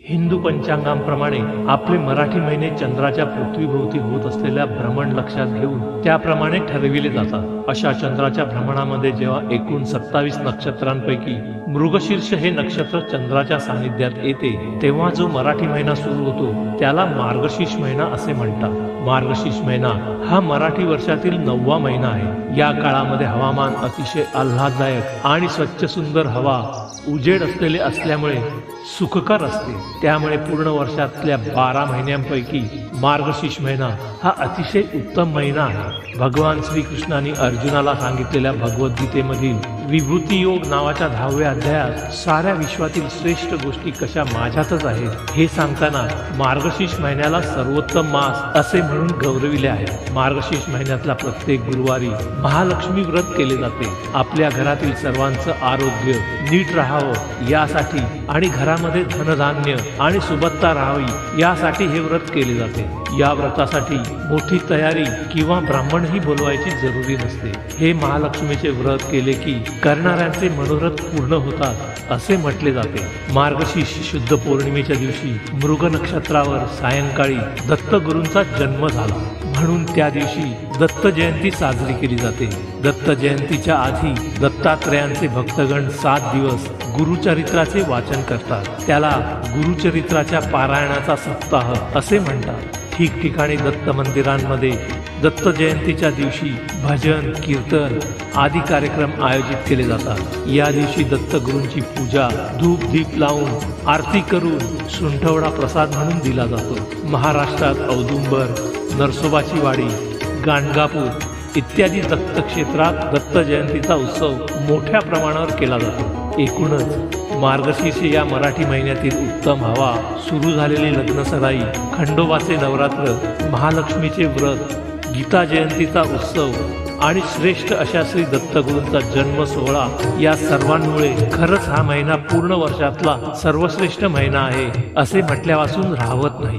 हिंदू पंचांगांप्रमाणे आपले मराठी महिने चंद्राच्या पृथ्वीभोवती होत असलेल्या भ्रमण लक्षात घेऊन त्याप्रमाणे ठरविले जातात. अशा चंद्राच्या भ्रमणामध्ये जेव्हा एकूण सत्तावीस नक्षत्रांपैकी मृगशीर्ष हे नक्षत्र चंद्राच्या सानिध्यात येते. तेव्हा जो मराठी महिना सुरू होतो त्याला मार्गशीर्ष महिना असे म्हणतात. मार्गशीर्ष महिना हा मराठी वर्षातील नववा महिना आहे. या काळामध्ये हवामान अतिशय आल्हाददायक आणि स्वच्छ सुंदर हवा उजेड असलेले असल्यामुळे सुखकर असते. त्यामुळे पूर्ण वर्षातल्या बारा महिन्यांपैकी मार्गशीर्ष महिना हा अतिशय उत्तम महिना आहे. भगवान श्रीकृष्णाने अर्जुनाला सांगितलेल्या भगवद्गीतेमधील विभूती योग नावाच्या दहाव्या अध्यायात साऱ्या विश्वातील श्रेष्ठ गोष्टी कशा माझ्यातच आहेत हे सांगताना मार्गशीर्ष महिन्याला सर्वोत्तम मास असे म्हणून गौरविले आहे. मार्गशीर्ष महिन्यातला प्रत्येक गुरुवारी महालक्ष्मी व्रत केले जाते. आपल्या घरातील सर्वांचं आरोग्य नीट राहावं यासाठी आणि घरामध्ये धनधान्य आणि सुबत्ता राहावी यासाठी हे व्रत केले जाते. या व्रतासाठी मोठी तयारी किंवा ब्राह्मणही बोलवायची जरुरी नसते. हे महालक्ष्मीचे व्रत केले की करणाऱ्यांचे मनोरथ पूर्ण होतात असे म्हटले जाते. मार्गशीर्ष शुद्ध पौर्णिमेच्या दिवशी मृग नक्षत्रावर सायंकाळी दत्तगुरूंचा जन्म झाला. म्हणून त्या दिवशी दत्त जयंती साजरी केली जाते. दत्त जयंतीच्या आधी दत्तात्रयांचे भक्तगण सात दिवस गुरुचरित्राचे वाचन करतात. त्याला गुरुचरित्राच्या पारायणाचा सप्ताह असे म्हणतात. ठिकठिकाणी दत्त मंदिरांमध्ये दत्त जयंतीच्या दिवशी भजन कीर्तन आदी कार्यक्रम आयोजित केले जातात. या दिवशी दत्तगुरूंची पूजा धूप दीप लावून आरती करून सुंठवडा प्रसाद म्हणून दिला जातो. महाराष्ट्रात औदुंबर नरसोबाची वाडी गाणगापूर इत्यादी दत्तक्षेत्रात दत्तजयंतीचा दत्त जयंतीचा उत्सव मोठ्या प्रमाणावर केला जातो. एकूणच मार्गशीर्ष या मराठी महिन्यातील उत्तम हवा सुरू झालेली लग्नसराई खंडोबाचे नवरात्र महालक्ष्मीचे व्रत गीता जयंतीचा उत्सव आणि श्रेष्ठ अशा श्री दत्तगुरूंचा जन्म सोहळा या सर्वांमुळे खरंच हा महिना पूर्ण वर्षातला सर्वश्रेष्ठ महिना आहे असे म्हटल्यापासून राहत नाही.